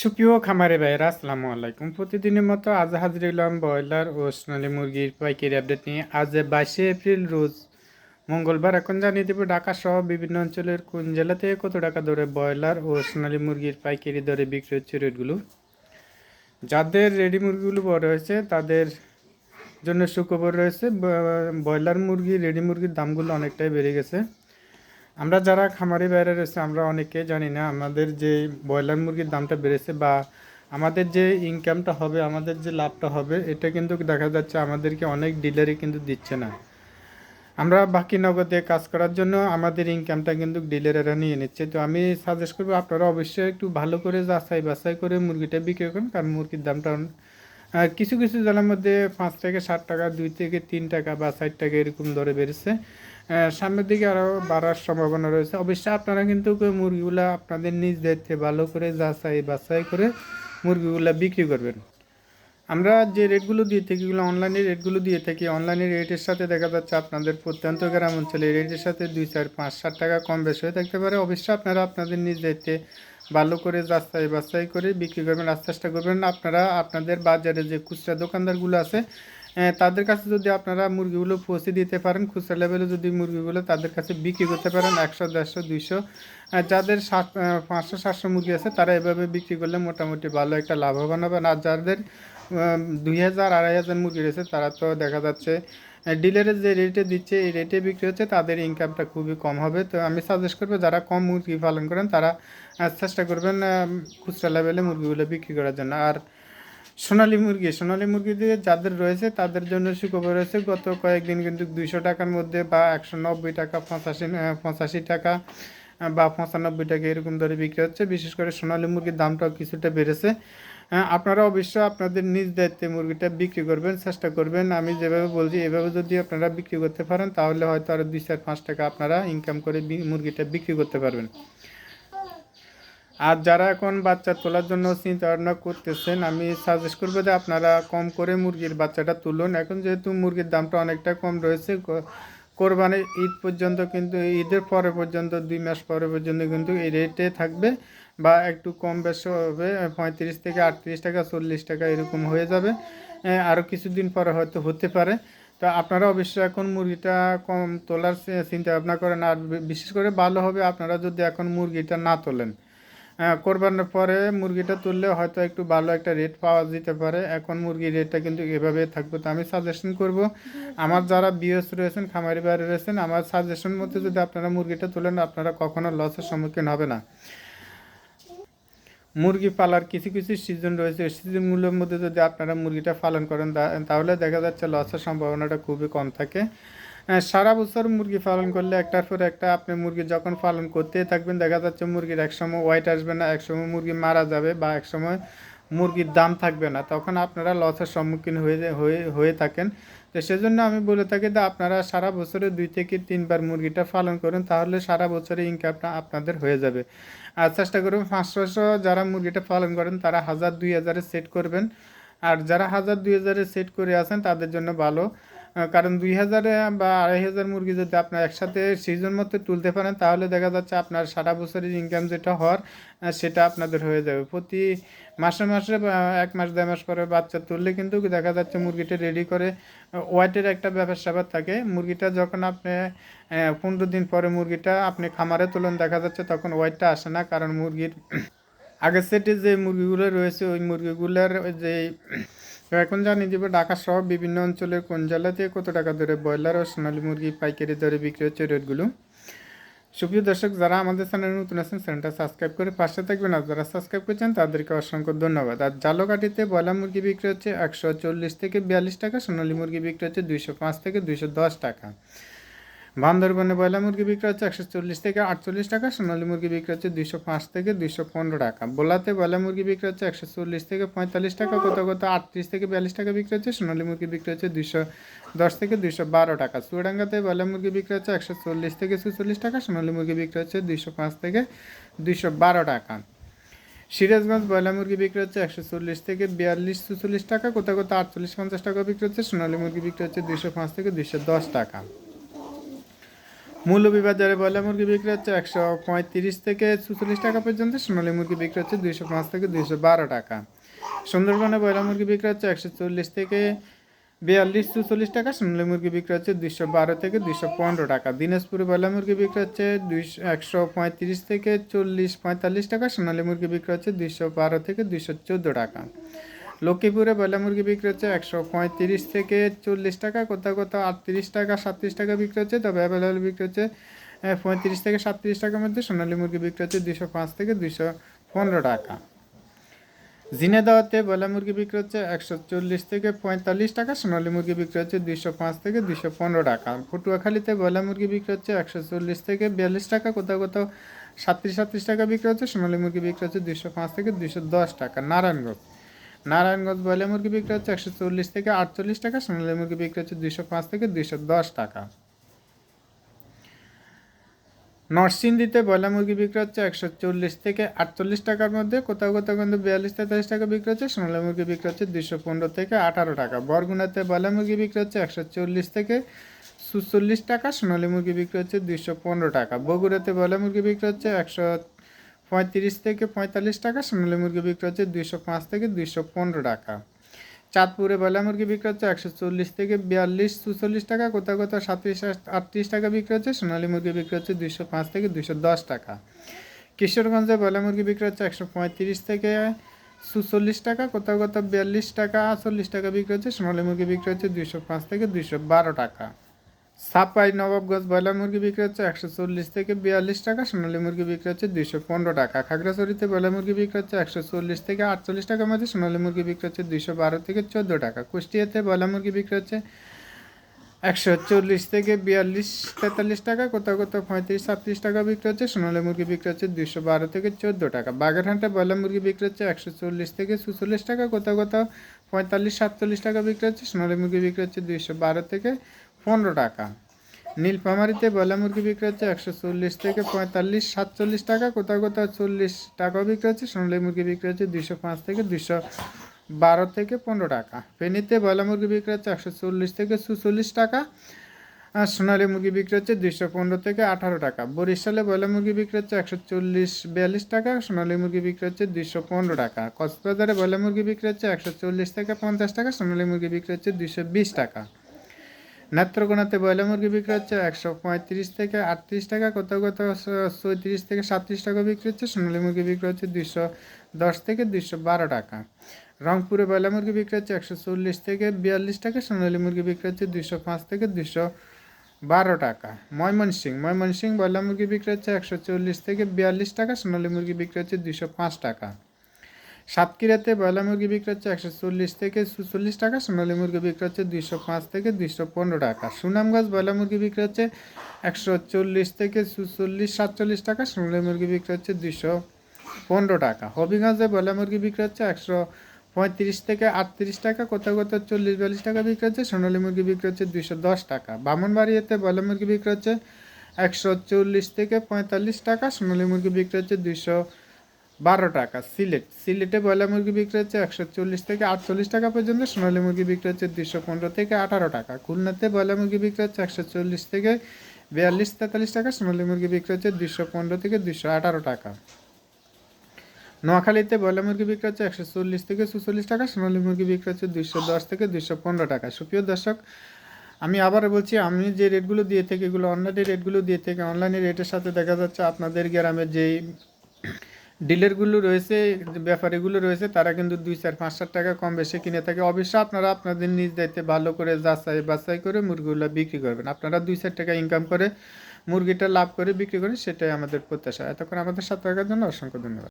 সুপ্রিয় খামারে ভাইয়েরা, আসসালামু আলাইকুম। প্রতিদিনের মতো আজ হাজির হলাম ব্রয়লার ও সোনালী মুরগির পাইকারি আপডেট নিয়ে। আজ বাইশে এপ্রিল, রোজ মঙ্গলবার। এখন জানিয়ে দেবো ঢাকা সহ বিভিন্ন অঞ্চলের কোন জেলা থেকে কত টাকা দরে ব্রয়লার ও সোনালী মুরগির পাইকারি দরে বিক্রি হচ্ছে রেটগুলো? যাদের রেডি মুরগিগুলো বড় হয়েছে, তাদের জন্য সুখবর রয়েছে ব্রয়লার মুরগি, রেডি মুরগির দামগুলো অনেকটাই বেড়ে গেছে। আমরা যারা খামারি বাইরে রয়েছে, আমরা অনেকে জানি না আমাদের যে ব্রয়লার মুরগির দামটা বেড়েছে বা আমাদের যে ইনকামটা হবে, আমাদের যে লাভটা হবে, এটা কিন্তু দেখা যাচ্ছে আমাদেরকে অনেক ডিলারই কিন্তু দিচ্ছে না। আমরা বাকি নগদে কাজ করার জন্য আমাদের ইনকামটা কিন্তু ডিলারেরা নিয়ে নিচ্ছে। তো আমি সাজেস্ট করব, আপনারা অবশ্যই একটু ভালো করে যাচাই বাছাই করে মুরগিটা বিক্রি করুন, কারণ মুরগির দামটা কিছু কিছু জেলার মধ্যে পাঁচ থেকে ষাট টাকা, দুই থেকে তিন টাকা বা ষাট টাকা এরকম দরে বেড়েছে। সামনের দিকে আরও বাড়ার সম্ভাবনা রয়েছে। অবশ্যই আপনারা কিন্তু মুরগিগুলা আপনাদের নিজ দায়িত্বে ভালো করে যাচাই বাছাই করে মুরগিগুলো বিক্রি করবেন। আমরা যে রেটগুলো দিয়ে থাকি, এগুলো অনলাইনে রেটগুলো দিয়ে থাকি অনলাইনের রেটের সাথে দেখা যাচ্ছে আপনাদের প্রত্যন্ত গ্রাম অঞ্চলে রেটের সাথে দুই, চার, পাঁচ ষাট টাকা কম বেশি হয়ে থাকতে পারে। অবশ্যই আপনারা আপনাদের নিজ দায়িত্বে ভালো করে যাচাই বাছাই করে বিক্রি করবেন আর চেষ্টা করবেন আপনারা, আপনাদের বাজারে যে খুচরা দোকানদারগুলো আছে তাদের কাছে যদি আপনারা মুরগিগুলো পৌঁছে দিতে পারেন, খুচরা লেভেলে যদি মুরগিগুলো তাদের কাছে বিক্রি করতে পারেন, একশো, দেড়শো, দুইশো যাদের সাত পাঁচশো, সাতশো মুরগি আছে, তারা এভাবে বিক্রি করলে মোটামুটি ভালো একটা লাভবান হবেন। আর যাদের দুই হাজার, আড়াই হাজার মুরগি রয়েছে, তারা তো দেখা যাচ্ছে ডিলারের যে রেটে দিচ্ছে, এই রেটে বিক্রি হচ্ছে, তাদের ইনকামটা খুবই কম হবে। তো আমি সাজেস্ট করব, যারা কম মুরগি পালন করেন, তারা চেষ্টা করবেন খুচরা লেভেলে মুরগিগুলো বিক্রি করার জন্য। আর সোনালী মুরগি সোনালী মুরগি যাদের রয়েছে, তাদের জন্য সুখবর রয়েছে গত কয়েকদিন কিন্তু দুইশো টাকার মধ্যে বা একশো নব্বই টাকা, পঁচাশি পঁচাশি টাকা বা পঁচানব্বই টাকা এরকম দরে বিক্রি হচ্ছে। বিশেষ করে সোনালী মুরগির দামটাও কিছুটা বেড়েছে। আপনারা অবশ্যই আপনাদের নিজ দায়িত্বে মুরগিটা বিক্রি করবেন, চেষ্টা করবেন। আমি যেভাবে বলছি, এভাবে যদি আপনারা বিক্রি করতে পারেন, তাহলে হয়তো আরও দুই চার পাঁচ টাকা আপনারা ইনকাম করে মুরগিটা বিক্রি করতে পারবেন। আর যারা এখন বাচ্চা তোলার জন্য চিন্তা ভাবনা করতেছেন, আমি সাজেস্ট করব যে আপনারা কম করে মুরগির বাচ্চাটা তুলুন। এখন যেহেতু মুরগির দামটা অনেকটা কম রয়েছে কোরবানির ঈদ পর্যন্ত কিন্তু, ঈদের পরে পর্যন্ত, দুই মাস পরে পর্যন্ত কিন্তু এই রেটে থাকবে। বা একটু কম বেশি হবে পঁয়ত্রিশ থেকে আটত্রিশ টাকা চল্লিশ টাকা এরকম হয়ে যাবে। আরও কিছুদিন পরে হয়তো হতে পারে। তো আপনারা অবশ্যই এখন মুরগিটা কম তোলার চিন্তা ভাবনা করেন। আর বিশেষ করে ভালো হবে আপনারা যদি এখন মুরগিটা না তোলেন। আহ, কোরবানের পরে মুরগিটা তুললে হয়তো একটু ভালো একটা রেট পাওয়া যেতে পারে। এখন মুরগির রেটটা কিন্তু এভাবে থাকবে তো আমি সাজেশন করব। আমার যারা বিএস রয়েছেন খামারি বাইরে রয়েছেন আমার সাজেশন মতে যদি আপনারা মুরগিটা তুলেন আপনারা কখনো লসের সম্মুখীন হবে না। মুরগি পালার কিছু কিছু সিজন রয়েছে। সিজনগুলোর মধ্যে যদি আপনারা মুরগিটা পালন করেন তাহলে দেখা যাচ্ছে লসের সম্ভাবনাটা খুবই কম থাকে। সারা বছর মুরগি পালন করলে একটার পর একটা আপনি মুরগি যখন পালন করতে থাকবেন, দেখা যাচ্ছে মুরগির একসময় ওয়াইট আসবে না, একসময় মুরগি মারা যাবে বা একসময় মুরগির দাম থাকবে না। তখন আপনারা লসের সম্মুখীন হয়ে হয়ে হয়ে থাকেন। তো সেজন্য আমি বলে থাকি যে আপনারা সারা বছরে দুই থেকে তিনবার মুরগিটা পালন করুন, তাহলে সারা বছরে ইনকামটা আপনাদের হয়ে যাবে। আর চেষ্টা করবেন পাঁচশো যারা মুরগিটা পালন করেন, তারা হাজার দুই হাজারে সেট করবেন। আর যারা হাজার দুই হাজারে সেট করে আছেন, তাদের জন্য ভালো। কারণ দুই হাজারে বা আড়াই হাজার মুরগি যদি আপনার একসাথে সিজন মতো তুলতে পারেন, তাহলে দেখা যাচ্ছে আপনার সারা বছরের ইনকাম যেটা হওয়ার সেটা আপনাদের হয়ে যাবে। প্রতি মাসে মাসে এক মাস, দেড় মাস পরে বাচ্চা তুললে কিন্তু দেখা যাচ্ছে মুরগিটা রেডি করে ওয়াইটের একটা ব্যাপার স্যাপার থাকে। মুরগিটা যখন আপনি পনেরো দিন পরে মুরগিটা আপনি খামারে তুলেন, দেখা যাচ্ছে তখন ওয়াইটটা আসে না, কারণ মুরগির আগের সেটে যে মুরগিগুলো রয়েছে, ওই মুরগিগুলোর যে, এখন জানি যে ঢাকা সহ বিভিন্ন অঞ্চলের কোন জেলাতে কত টাকা ধরে ব্রয়লার ও সোনালী মুরগি পাইকারি দরে বিক্রি হচ্ছে রেটগুলো। সুপ্রিয় দর্শক, যারা আমাদের চ্যানেলে নতুন আছেন, চ্যানেলটা সাবস্ক্রাইব করে পাশে থাকবেন। আর যারা সাবস্ক্রাইব করেছেন, তাদেরকে অসংখ্য ধন্যবাদ। আর জালকাঠিতে ব্রয়লার মুরগি বিক্রি হচ্ছে একশো চল্লিশ থেকে বিয়াল্লিশ টাকা, সোনালী মুরগি বিক্রি হচ্ছে দুইশো পাঁচ থেকে দুইশো দশ টাকা। বান্দরবনে ব্রয়লার মুরগি বিক্রি হচ্ছে একশো চল্লিশ থেকে আটচল্লিশ টাকা সোনালী মুরগি বিক্রি হচ্ছে দুইশো পাঁচ থেকে দুইশো পনেরো টাকা। বোলাতে ব্রয়লার মুরগি বিক্রি হচ্ছে একশো চল্লিশ থেকে পঁয়তাল্লিশ টাকা কত কত আটত্রিশ থেকে বিয়াল্লিশ টাকা বিক্রি হচ্ছে সোনালী মুরগি বিক্রি হচ্ছে দুইশো দশ থেকে দুইশো বারো টাকা। চুয়াডাঙ্গাতে ব্রয়লার মুরগি বিক্রি হচ্ছে একশো চল্লিশ থেকে চুচল্লিশ টাকা সোনালী মুরগি বিক্রি হচ্ছে দুইশো পাঁচ থেকে দুইশো বারো টাকা। সিরাজগঞ্জ ব্রয়লার মুরগি বিক্রি হচ্ছে একশো চল্লিশ থেকে বিয়াল্লিশ চুচল্লিশ টাকা কোথাও কোথাও আটচল্লিশ পঞ্চাশ টাকা বিক্রি হচ্ছে সোনালী মুরগি বিক্রি হচ্ছে দুইশো পাঁচ থেকে দুইশো দশ টাকা। মূল্যবিবাজারে ব্রয়লার মুরগি বিক্রি হচ্ছে একশো পঁয়ত্রিশ থেকে চুচল্লিশ টাকা পর্যন্ত। সোনালী মুরগি বিক্রি হচ্ছে দুইশো পাঁচ থেকে দুইশো বারো টাকা। সুন্দরবনে ব্রয়লার মুরগি বিক্রি হচ্ছে একশো চল্লিশ থেকে বিয়াল্লিশ চুচল্লিশ টাকা। সোনালী মুরগি বিক্রি হচ্ছে দুইশো বারো থেকে দুইশো পনেরো টাকা। দিনাজপুরে ব্রয়লার মুরগি বিক্রি হচ্ছে দুইশো একশো পঁয়ত্রিশ থেকে চল্লিশ পঁয়তাল্লিশ টাকা। সোনালী মুরগি বিক্রি হচ্ছে দুইশো বারো থেকে দুইশো চোদ্দ টাকা। লক্ষ্মীপুরে ব্রয়লার মুরগি বিক্রি হচ্ছে একশো পঁয়ত্রিশ থেকে চল্লিশ টাকা, কোথাও কোথাও আটত্রিশ টাকা, সাতত্রিশ টাকা বিক্রি হচ্ছে, তবে অ্যাভেলেবল বিক্রি হচ্ছে পঁয়ত্রিশ থেকে সাতত্রিশ টাকার মধ্যে সোনালী মুরগি বিক্রি হচ্ছে দুশো পাঁচ থেকে দুইশো পনেরো টাকা। জিনেদাওয়াতে ব্রয়লার মুরগি বিক্রি হচ্ছে একশো চল্লিশ থেকে পঁয়তাল্লিশ টাকা, সোনালী মুরগি বিক্রি হচ্ছে দুইশো পাঁচ থেকে দুইশো পনেরো টাকা। পটুয়াখালীতে ব্রয়লার মুরগি বিক্রি হচ্ছে একশো চল্লিশ থেকে বিয়াল্লিশ টাকা, কোথাও কোথাও সাতত্রিশ সাতত্রিশ টাকা বিক্রি হচ্ছে, সোনালী মুরগি বিক্রি হচ্ছে দুইশো পাঁচ থেকে দুইশো দশ টাকা। নারায়ণগঞ্জ। নারায়ণগঞ্জ ব্রয়লার মুরগি বিক্রি হচ্ছে একশো চল্লিশ থেকে আটচল্লিশ টাকা, সোনালী মুরগি বিক্রি হচ্ছে দুইশো পাঁচ থেকে দুইশো দশ টাকা। নরসিংদীতে ব্রয়লার মুরগি বিক্রি হচ্ছে একশো চল্লিশ থেকে আটচল্লিশ টাকার মধ্যে, কোথাও কোথাও কিন্তু বিয়াল্লিশ তেতাল্লিশ টাকা বিক্রি হচ্ছে, সোনালী মুরগি বিক্রি হচ্ছে দুইশো পনেরো থেকে আঠারো টাকা। বরগুনাতে ব্রয়লার মুরগি বিক্রি হচ্ছে একশো চল্লিশ থেকে সুচল্লিশ টাকা, সোনালী মুরগি বিক্রি হচ্ছে দুইশো পনেরো টাকা। বগুড়াতে ব্রয়লার মুরগি বিক্রি হচ্ছে একশো পঁয়ত্রিশ থেকে পঁয়তাল্লিশ টাকা, সোনালী মুরগি বিক্রি হচ্ছে দুইশো পাঁচ থেকে দুইশো পনেরো টাকা। চাঁদপুরে ব্রয়লার মুরগি বিক্রি হচ্ছে একশো চল্লিশ থেকে বিয়াল্লিশ, চুচল্লিশ টাকা, কোথাও কোথাও সাতত্রিশ আটত্রিশ টাকা বিক্রি হচ্ছে, সোনালী মুরগি বিক্রি হচ্ছে দুইশো পাঁচ থেকে দুইশো দশ টাকা। কিশোরগঞ্জে ব্রয়লার মুরগি বিক্রি হচ্ছে একশো পঁয়ত্রিশ থেকে চুচল্লিশ টাকা, কোথাও কোথাও বিয়াল্লিশ টাকা চল্লিশ টাকা বিক্রি হচ্ছে, সোনালী মুরগি বিক্রি হচ্ছে দুইশো পাঁচ থেকে দুইশো বারো টাকা। সাপাই নবাবগঞ্জ ব্রয়লার মুরগি বিক্রি হচ্ছে একশো চল্লিশ থেকে বিয়াল্লিশ টাকা, সোনালী মুরগি বিক্রি হচ্ছে দুইশো পনেরো টাকা। খাগড়াছড়িতে ব্রয়লার মুরগি বিক্রি হচ্ছে একশো চল্লিশ থেকে আটচল্লিশ টাকার মধ্যে, সোনালী মুরগি বিক্রি হচ্ছে দুইশো বারো থেকে চোদ্দ টাকা। কুষ্টিয়াতে ব্রয়লার মুরগি বিক্রি হচ্ছে একশো চল্লিশ থেকে বিয়াল্লিশ, তেতাল্লিশ টাকা, কোথাও কোথাও পঁয়ত্রিশ সাতত্রিশ টাকা বিক্রি হচ্ছে, সোনালী মুরগি বিক্রি হচ্ছে দুইশো বারো থেকে চোদ্দ টাকা। বাগেরহাটে ব্রয়লার মুরগি বিক্রি হচ্ছে একশো চল্লিশ থেকে চুচল্লিশ টাকা, কোথাও কোথাও পঁয়তাল্লিশ, সাতচল্লিশ টাকা বিক্রি হচ্ছে, সোনালী মুরগি বিক্রি হচ্ছে দুইশো বারো থেকে পনেরো টাকা। নীলফামারিতে ব্রয়লার মুরগি বিক্রি হচ্ছে একশো চল্লিশ থেকে পঁয়তাল্লিশ, সাতচল্লিশ টাকা, কোথাও কোথাও চল্লিশ টাকাও বিক্রি হচ্ছে, সোনালী মুরগি বিক্রি হচ্ছে দুইশো পাঁচ থেকে দুইশো বারো থেকে পনেরো টাকা। ফেনীতে বয়লা মুরগি বিক্রি হচ্ছে একশো চল্লিশ থেকে চুচল্লিশ টাকা, আর সোনালী মুরগি বিক্রি হচ্ছে দুইশো পনেরো থেকে আঠারো টাকা। বরিশালে ব্রয়লার মুরগি বিক্রি হচ্ছে একশো চল্লিশ বিয়াল্লিশ টাকা, সোনালী মুরগি বিক্রি হচ্ছে দুইশো পনেরো টাকা। কক্সবাজারে ব্রয়লার মুরগি বিক্রি হচ্ছে একশো চল্লিশ থেকে পঞ্চাশ টাকা, সোনালী মুরগি বিক্রি হচ্ছে দুইশো বিশ টাকা। নেত্রকোনাতে ব্রয়লার মুরগি বিক্রি হচ্ছে একশো পঁয়ত্রিশ থেকে আটত্রিশ টাকা, কোথাও কোথাও চৌত্রিশ থেকে সাতত্রিশ টাকা বিক্রি হচ্ছে, সোনালী মুরগি বিক্রি হচ্ছে দুইশো দশ থেকে দুইশো বারো টাকা। রংপুরে ব্রয়লার মুরগি বিক্রি হচ্ছে একশো চল্লিশ থেকে বিয়াল্লিশ টাকা, সোনালী মুরগি বিক্রি হচ্ছে দুইশো পাঁচ থেকে দুইশো বারো টাকা। ময়মনসিং ময়মনসিং ব্রয়লার মুরগি বিক্রি হচ্ছে একশো চল্লিশ থেকে বিয়াল্লিশ টাকা, সোনালী মুরগি বিক্রি হচ্ছে দুইশো পাঁচ টাকা। সাতক্ষীরাতে ব্রয়লার মুরগি বিক্রি হচ্ছে একশো চল্লিশ থেকে চুচল্লিশ টাকা, সোনালী মুরগি বিক্রি হচ্ছে দুইশো পাঁচ থেকে দুইশো পনেরো টাকা। সুনামগঞ্জ ব্রয়লার মুরগি বিক্রি হচ্ছে একশো চল্লিশ থেকে চুচল্লিশ সাতচল্লিশ টাকা, সোনালী মুরগি বিক্রি হচ্ছে দুইশো পনেরো টাকা। হবিগঞ্জে ব্রয়লার মুরগি বিক্রি হচ্ছে একশো পঁয়ত্রিশ থেকে আটত্রিশ টাকা কোথাও কোথাও চল্লিশ, বিয়াল্লিশ টাকা বিক্রি হচ্ছে, সোনালী মুরগি বিক্রি হচ্ছে দুইশো দশ টাকা। বামনবাড়িয়াতে ব্রয়লার মুরগি বিক্রি হচ্ছে একশো চল্লিশ থেকে পঁয়তাল্লিশ টাকা, সোনালী মুরগি বিক্রি হচ্ছে দুইশো বারো টাকা। সিলেট সিলেটে ব্রয়লার মুরগি বিক্রি হচ্ছে একশো চল্লিশ থেকে আটচল্লিশ টাকা পর্যন্ত, সোনালী মুরগি বিক্রি হচ্ছে দুশো পনেরো থেকে আঠারো টাকা। খুলনাতে ব্রয়লার মুরগি বিক্রি হচ্ছে একশো চল্লিশ থেকে বিয়াল্লিশ, তেতাল্লিশ টাকা, সোনালী মুরগি বিক্রি হচ্ছে দুশো পনেরো থেকে দুশো আঠারো টাকা। নোয়াখালীতে ব্রয়লার মুরগি বিক্রি হচ্ছে একশো চল্লিশ থেকে চুচল্লিশ টাকা, সোনালী মুরগি বিক্রি হচ্ছে দুশো দশ থেকে দুশো পনেরো টাকা। সুপ্রিয় দর্শক, আমি আবার বলছি, আমি যে রেটগুলো দিয়ে থাকি, এগুলো অনলাইনে রেটগুলো দিয়ে থাকি, অনলাইনে রেটের সাথে দেখা যাচ্ছে আপনাদের গ্রামের যেই ডিলারগুলো রয়েছে ব্যাপারীগুলো রয়েছে, তারা কিন্তু দুই চার, পাঁচ সাত টাকা কম বেশি কিনে থাকে। অবশ্যই আপনারা আপনাদের নিজ দায়িত্বে ভালো করে যাচাই বাছাই করে মুরগিগুলো বিক্রি করবেন। আপনারা দুই চার টাকা ইনকাম করে মুরগিটা লাভ করে বিক্রি করেন, সেটাই আমাদের প্রত্যাশা। এতক্ষণ আমাদের সাথে থাকার জন্য অসংখ্য ধন্যবাদ।